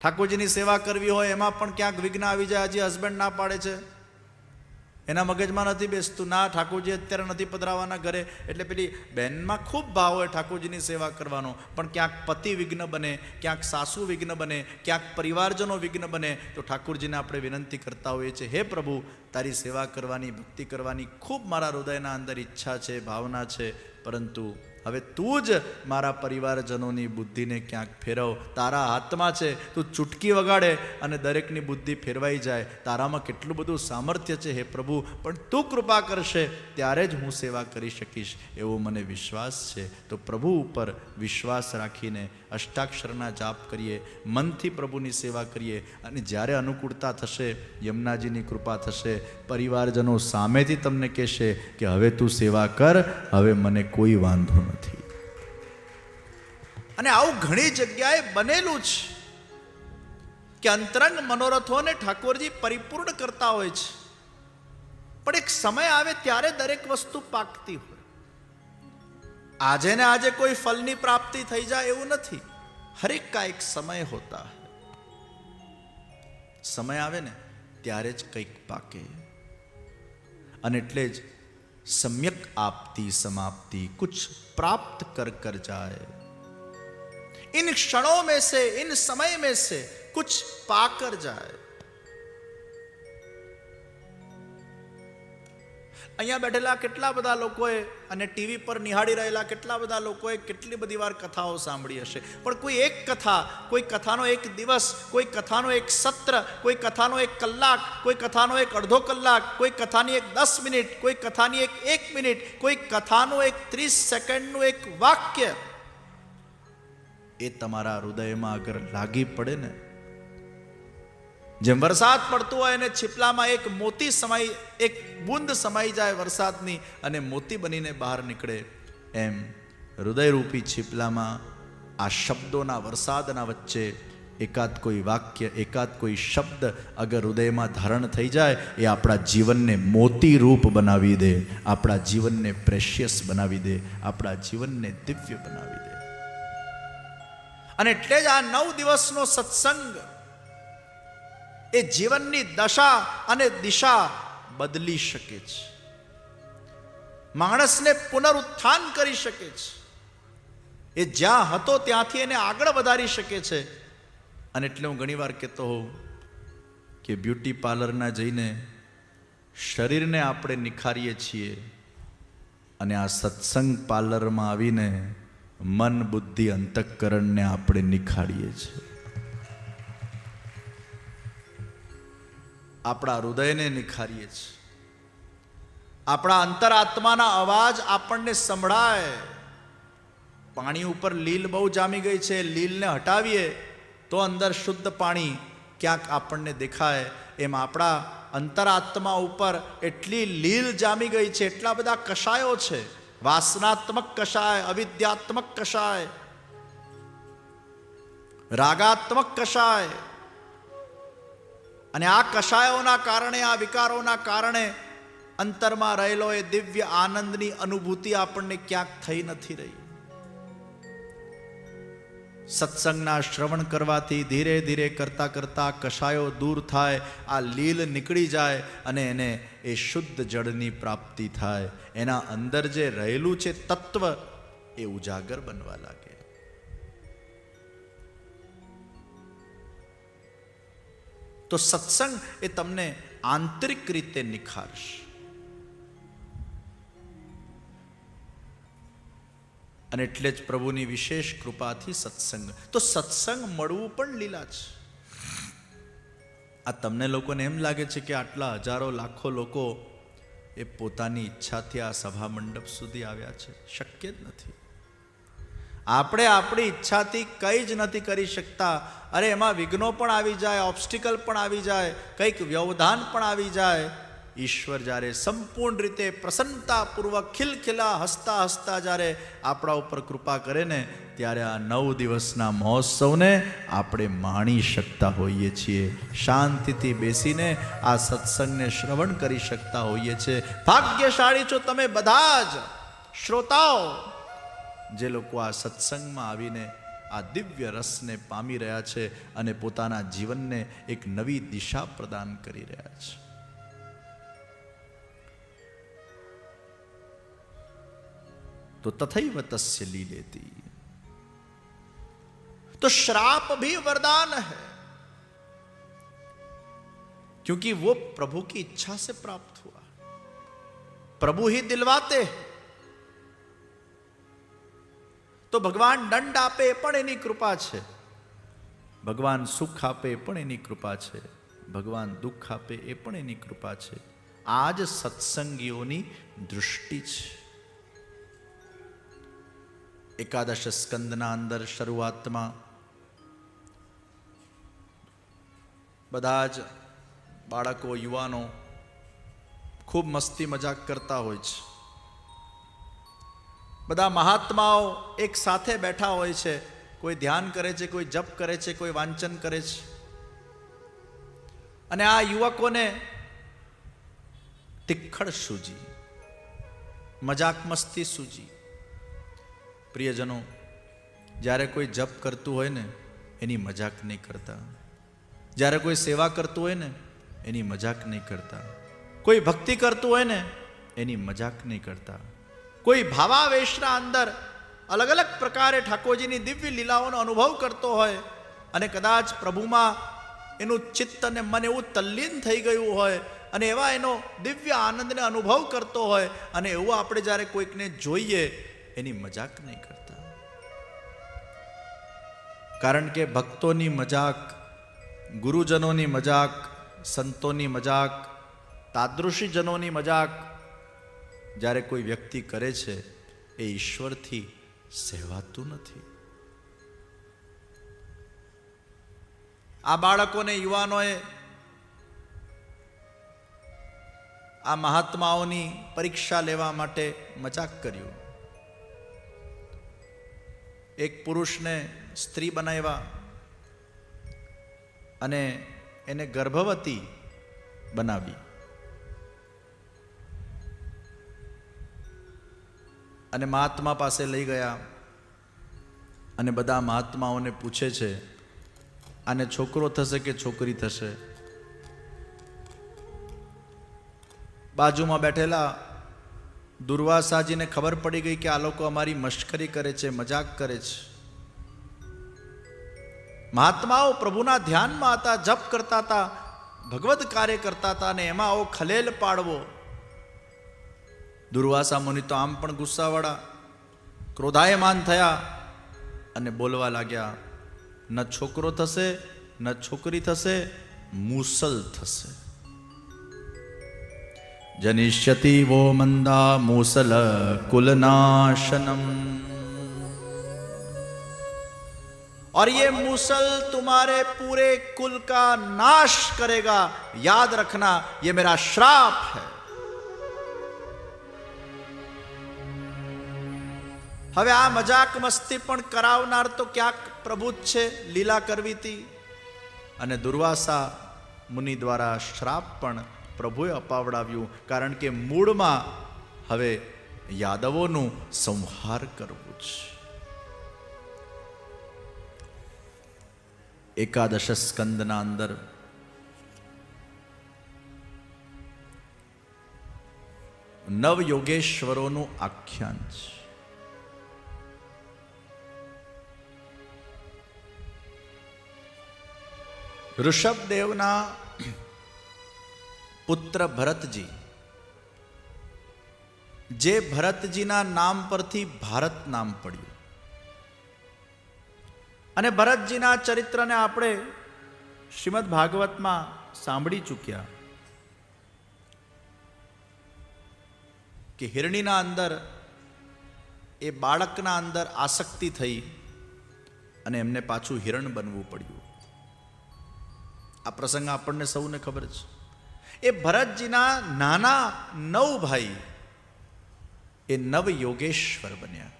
ઠાકોરજીની સેવા કરવી હોય એમાં પણ ક્યાંક વિઘ્ન આવી જાય, હજી હસબન્ડ ના પાડે છે. એના મગજમાં નથી બેસતું. ના, ઠાકોરજી અત્યારે નથી પધરાવાના ઘરે. એટલે પેલી બહેનમાં ખૂબ ભાવ હોય ઠાકોરજીની સેવા કરવાનો. પણ ક્યાંક પતિ વિઘ્ન બને, ક્યાંક સાસુ વિઘ્ન બને, ક્યાંક પરિવારજનો વિઘ્ન બને, તો ઠાકોરજીને આપણે વિનંતી કરતા હોઈએ છીએ, હે પ્રભુ, તારી સેવા કરવાની, ભક્તિ કરવાની ખૂબ મારા હૃદયના અંદર ઈચ્છા છે, ભાવના છે, પરંતુ હવે તું જ મારા પરિવારજનોની બુદ્ધિને ક્યાંક ફેરવ. તારા હાથમાં છે, તું ચૂટકી વગાડે અને દરેકની બુદ્ધિ ફેરવાઈ જાય. તારામાં કેટલું બધું સામર્થ્ય છે હે પ્રભુ, પણ તું કૃપા કરશે, ત્યારે જ હું સેવા કરી શકીશ. એવો મને વિશ્વાસ છે. તો પ્રભુ ઉપર વિશ્વાસ રાખીને અષ્ટાક્ષરના જાપ કરીએ, મનથી પ્રભુની સેવા કરીએ. અને જ્યારે અનુકૂળતા થશે, યમુનાજીની કૃપા થશે, પરિવારજનો સામેથી તમને કહેશે કે હવે તું સેવા કર, હવે મને કોઈ વાંધો નથી અને આવું ઘણી જગ્યાએ બનેલું છે કે અંતરંગ મનોરથોને ઠાકોરજી પરિપૂર્ણ કરતા હોય છે. પણ એક સમય આવે ત્યારે દરેક વસ્તુ પાકતી હોય. આજે ને આજે કોઈ ફલની પ્રાપ્તિ થઈ જાય એવું નથી. હરેક કા એક સમય હોતા સમય આવે ને ત્યારે જ કંઈક પાકે. અને એટલે જ સમ્યક આપતી સમાપ્તિ કુછ પ્રાપ્ત કર કર જાય. इन क्षणों में से इन समय में से कुछ पाकर जाए અહીંયા બેઠેલા કેટલા બધા લોકોએ અને ટીવી પર નિહાળી રહેલા કેટલા બધા લોકોએ કેટલી બધી વાર કથાઓ સાંભળી હશે પણ કોઈ એક કથા કોઈ કથાનો એક દિવસ કોઈ કથાનો એક સત્ર કોઈ કથાનો એક કલાક કોઈ કથાનો એક અડધો કલાક કોઈ કથાની એક દસ મિનિટ કોઈ કથાની એક એક મિનિટ કોઈ કથાનું એક ત્રીસ સેકન્ડનું એક વાક્ય એ તમારા હૃદયમાં અગર લાગી પડે ને, જેમ વરસાદ પડતો હોય અને છીપલામાં એક મોતી સમાઈ, એક બુંદ સમાઈ જાય વરસાદની અને મોતી બનીને બહાર નીકળે, એમ હૃદયરૂપી છીપલામાં આ શબ્દોના વરસાદના વચ્ચે એકાદ કોઈ વાક્ય, એકાદ કોઈ શબ્દ અગર હૃદયમાં ધારણ થઈ જાય, એ આપણા જીવનને મોતી રૂપ બનાવી દે, આપણા જીવનને પ્રેશિયસ બનાવી દે, આપણા જીવનને દિવ્ય બનાવી દે. અને એટલે જ આ નવ દિવસનો સત્સંગ એ જીવનની દશા અને દિશા બદલી શકે છે. માણસને પુનરુત્થાન કરી શકે છે. એ જ્યાં હતો ત્યાંથી એને આગળ વધારી શકે છે. અને એટલે હું ઘણીવાર કહેતો હોઉં કે બ્યુટી પાર્લરના જઈને શરીરને આપણે નિખારીએ છીએ અને આ સત્સંગ પાર્લરમાં આવીને મન બુદ્ધિ અંતઃકરણને આપણે નિખારીએ છીએ. આપણા હૃદયને નિખારીએ છીએ. આપણા અંતરાત્માના અવાજ આપણને સંભળાય. પાણી ઉપર લીલ બહુ જામી ગઈ છે, લીલને હટાવીએ તો અંદર શુદ્ધ પાણી ક્યાંક આપણને દેખાય. એમ આપણા અંતરાત્મા ઉપર એટલી લીલ જામી ગઈ છે, એટલા બધા કશાયો છે. વાસનાત્મક કશાય, અવિદ્યાત્મક કશાય, રાગાત્મક કશાય. અને આ કશાયોના કારણે, આ વિકારોના કારણે અંતરમાં રહેલો એ દિવ્ય આનંદની અનુભૂતિ આપણને ક્યાંક થઈ નથી રહી. સત્સંગના શ્રવણ કરવાથી ધીરે ધીરે કરતાં કરતાં કશાયો દૂર થાય, આ લીલ નીકળી જાય અને એને એ શુદ્ધ જળની પ્રાપ્તિ થાય. એના અંદર જે રહેલું છે તત્વ એ ઉજાગર બનવા લાગે. તો સત્સંગ એ તમને આંતરિક રીતે નિખારશે. અને એટલે જ પ્રભુની વિશેષ કૃપાથી સત્સંગ. તો સત્સંગ મળવું પણ લીલા છે આ તમને લોકોને એમ લાગે છે કે આટલા હજારો, લાખો લોકો એ પોતાની ઈચ્છાથી આ સભા મંડપ સુધી આવ્યા છે. શક્ય જ નથી. આપણે આપણી ઈચ્છાથી કંઈ જ નથી કરી શકતા. અરે એમાં વિઘ્નો પણ આવી જાય ઓબ્સ્ટિકલ પણ આવી જાય, કંઈક વ્યવધાન પણ આવી જાય. ઈશ્વર જ્યારે સંપૂર્ણ રીતે પ્રસન્નતાપૂર્વક ખિલખિલા, હસતા હસતા જ્યારે આપણા ઉપર કૃપા કરે ને, ત્યારે આ નવ દિવસના મહોત્સવને આપણે માણી શકતા હોઈએ છીએ. શાંતિથી બેસીને આ સત્સંગને શ્રવણ કરી શકતા હોઈએ છીએ. ભાગ્યશાળી છો તમે બધા જ. શ્રોતાઓ, જે લોકો આ સત્સંગમાં આવીને આ દિવ્ય રસને પામી રહ્યા છે અને પોતાના જીવનને એક નવી દિશા પ્રદાન કરી રહ્યા છે. तो तथैव तस्य लीलेती तो श्राप भी वरदान है क्योंकि वो प्रभु की इच्छा से प्राप्त हुआ प्रभु ही दिलवाते हैं તો ભગવાન દંડ આપે એ પણ એની કૃપા છે ભગવાન સુખ આપે એ પણ એની કૃપા છે ભગવાન દુઃખ આપે એ પણ એની કૃપા છે આ જ સત્સંગીઓની દૃષ્ટિ છે એકાદશ સ્કંદના અંદર શરૂઆતમાં બધા જ બાળકો યુવાનો ખૂબ મસ્તી મજાક કરતા હોય છે બધા મહાત્માઓ એક સાથે બેઠા હોય છે કોઈ ધ્યાન કરે છે કોઈ જપ કરે છે કોઈ વાંચન કરે છે અને આ યુવકોને તિખડ સૂજી મજાક મસ્તી સૂજી પ્રિયજનો, જ્યારે કોઈ જપ કરતું હોય ને, એની મજાક નહીં કરતા. જ્યારે કોઈ સેવા કરતું હોય ને, એની મજાક નહીં કરતા. કોઈ ભક્તિ કરતું હોય ને, એની મજાક નહીં કરતા. કોઈ ભાવાવેશના અંદર અલગ અલગ પ્રકારે ઠાકોરજીની દિવ્ય લીલાઓનો અનુભવ કરતો હોય અને કદાચ પ્રભુમાં એનું ચિત્ત અને મન એવું તલ્લીન થઈ ગયું હોય અને એવા એનો દિવ્ય આનંદને અનુભવ કરતો હોય અને એવું આપણે જ્યારે કોઈકને જોઈએ એની મજાક નહીં કરતા. કારણ કે ભક્તોની મજાક, ગુરુજનોની મજાક, સંતોની મજાક, તાદૃશીજનોની મજાક જ્યારે કોઈ વ્યક્તિ કરે છે, એ ઈશ્વરથી સહેવાતું નથી. આ બાળકોને, યુવાનોએ આ મહાત્માઓની પરીક્ષા લેવા માટે મજાક કર્યું. એક પુરુષને સ્ત્રી બનાવ્યા અને એને ગર્ભવતી બનાવી. અને મહાત્મા પાસે લઈ ગયા અને બધા મહાત્માઓને પૂછે છે, આને છોકરો થશે કે છોકરી થશે? બાજુમાં બેઠેલા દુર્વાસાજીને ખબર પડી ગઈ કે આ લોકો અમારી મશ્કરી કરે છે, મજાક કરે છે. મહાત્માઓ પ્રભુના ધ્યાનમાં હતા, જપ કરતા હતા ભગવત કાર્ય કરતા હતા અને એમાં આવો ખલેલ પાડવો. દુર્વાસા મુનિ તો આમ પણ ગુસ્સાવાળા, ક્રોધાયમાન થયા અને બોલવા લાગ્યા, ન છોકરો થશે, ન છોકરી થશે, મુસલ થશે. જનિષ્યતિ વો મંદા મૂસલ कुलनाशनम और ये मूसल तुम्हारे पूरे कुल का नाश करेगा याद रखना ये मेरा श्राप है હવે આ મજાક મસ્તી પણ કરાવનાર તો ક્યાંક પ્રભુ જ છે લીલા કરવી હતી અને દુર્વાસા મુનિ દ્વારા શ્રાપ પણ પ્રભુએ અપાવડાવ્યું કારણ કે મૂળમાં હવે યાદવોનું સંહાર કરવું છે એકાદશ સ્કંદના અંદર નવ યોગેશ્વરોનું આખ્યાન છે ઋષભદેવના પુત્ર ભરતજી. જે ભરતજીના નામ પરથી ભારત નામ પડ્યું. અને ભરતજીના ચરિત્રને આપણે શ્રીમદ ભાગવતમાં સાંભળી ચૂક્યા. કે હિરણીના અંદર, એ બાળકના અંદર આસક્તિ થઈ અને એમને પાછું હિરણ બનવું પડ્યું. આ પ્રસંગ આપણને સૌને ખબર છે. એ ભરતજીના નાના નવ ભાઈ એ નવ યોગેશ્વર બન્યા.